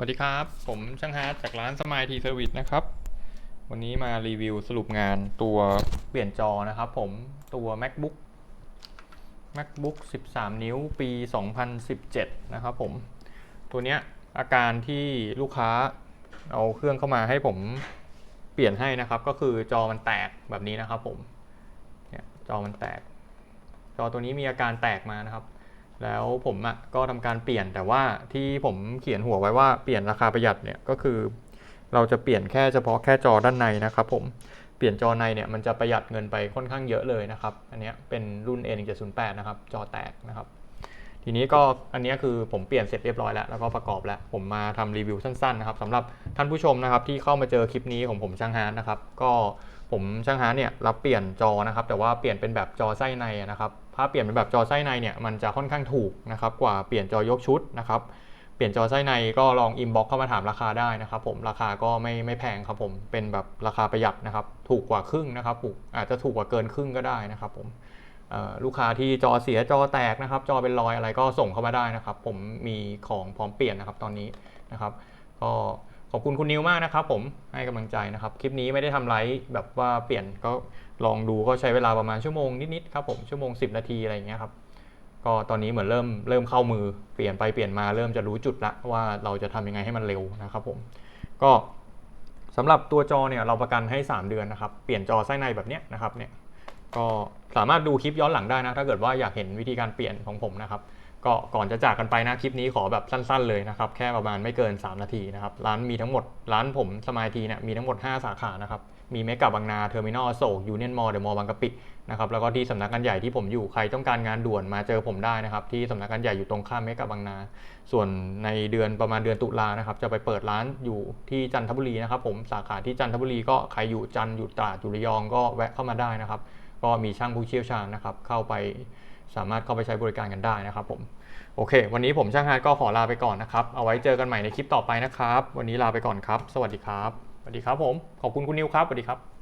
สวัสดีครับ ผมช่างฮาร์ดจากร้านสมายทีเซอร์วิสนะครับ วันนี้มารีวิวสรุปงานตัวเปลี่ยนจอนะครับผมตัว macbook macbook 13 นิ้วปี 2017 นะครับผม ตัวเนี้ยอาการที่ลูกค้าเอาเครื่องเข้ามาให้ผมเปลี่ยนให้นะครับ ก็คือจอมันแตกแบบนี้นะครับผมเนี่ยจอมันแตก จอตัวนี้มีอาการแตกมานะครับ แล้วผมอะก็ทำการเปลี่ยนแต่ว่าที่ผมเขียนหัวไว้ว่าเปลี่ยนราคาประหยัดเนี่ยก็คือ เราจะเปลี่ยนแค่เฉพาะแค่จอด้านในนะครับผมเปลี่ยนจอในเนี่ยมันจะประหยัดเงินไปค่อนข้างเยอะเลยนะครับ อันนี้เป็นรุ่น A1708 นะครับจอแตกนะครับ ทีนี้ก็อันนี้คือผมเปลี่ยนเสร็จเรียบร้อยแล้วแล้วก็ประกอบแล้ว ผมมาทำรีวิวสั้นๆนะครับสำหรับท่านผู้ชมนะครับที่เข้ามาเจอคลิปนี้ของผมช่างฮานนะครับ ก็ผมช่างฮานเนี่ยรับเปลี่ยนจอนะครับ แต่ว่าเปลี่ยนเป็นแบบจอไส้ในนะครับ ถ้าเปลี่ยนเป็นแบบจอไส้ในเนี่ยมันจะค่อนข้างถูกนะครับกว่าเปลี่ยนจอยกชุดนะครับเปลี่ยนจอไส้ในก็ลองอินบ็อกเข้ามาถามราคาได้นะครับผมราคาก็ไม่ไม่แพงครับผมเป็นแบบราคาประหยัดนะครับถูกกว่าครึ่งนะครับถูกอาจจะถูกกว่าเกินครึ่งก็ได้นะครับผมลูกค้าที่จอเสียจอแตกนะครับ จอเป็นรอยอะไรก็ส่งเข้ามาได้นะครับ ผมมีของพร้อมเปลี่ยนนะครับตอนนี้นะครับ ก็ ขอบคุณคุณนิวมากนะครับผมให้กำลังใจนะครับ คลิปนี้ไม่ได้ทำไลฟ์แบบว่าเปลี่ยนก็ลองดูก็ใช้เวลาประมาณชั่วโมงนิดๆครับผมชั่วโมง 10 นาทีอะไรอย่างเงี้ยครับก็ตอนนี้เหมือนเริ่มเริ่มเข้ามือเปลี่ยนไปเปลี่ยนมาเริ่มจะรู้จุดละว่าเราจะทำยังไงให้มันเร็วนะครับผมก็สำหรับตัวจอเนี่ยเราประกันให้ 3 เดือนนะครับเปลี่ยนจอไส้ในแบบเนี้ยนะครับเนี่ยก็สามารถดูคลิปย้อนหลังได้นะถ้าเกิดว่าอยากเห็นวิธีการเปลี่ยนของผมนะครับ ก็ก่อนจะจากกันไปนะคลิปนี้ขอแบบสั้นๆเลยนะครับแค่ประมาณไม่เกิน 3 นาทีนะครับร้านมีทั้งหมดร้านผมสมายทีเนี่ยมีทั้งหมด 5 สาขานะครับมีเมกะบางนาเทอร์มินอลโศกยูเนียนมอลเดอะมอลล์บางกะปินะครับแล้วก็ที่สำนักงานใหญ่ที่ผมอยู่ใครต้องการงานด่วนมาเจอผมได้นะครับที่สำนักงานใหญ่อยู่ตรงข้ามเมกะบางนา ส่วนในเดือนประมาณเดือนตุลานะครับจะไปเปิดร้านอยู่ที่จันทบุรีนะครับผมสาขาที่จันทบุรีก็ใครอยู่จันอยู่ตราดอยู่ระยองก็แวะเข้ามาได้นะครับก็มีช่างผู้เชี่ยวชาญนะครับเข้าไป สามารถเข้าไปใช้บริการกันได้นะครับผมโอเค วันนี้ผมช่างฮาร์ดก็ขอลาไปก่อนนะครับ เอาไว้เจอกันใหม่ในคลิปต่อไปนะครับ วันนี้ลาไปก่อนครับ สวัสดีครับ สวัสดีครับผม ขอบคุณคุณนิวครับ สวัสดีครับ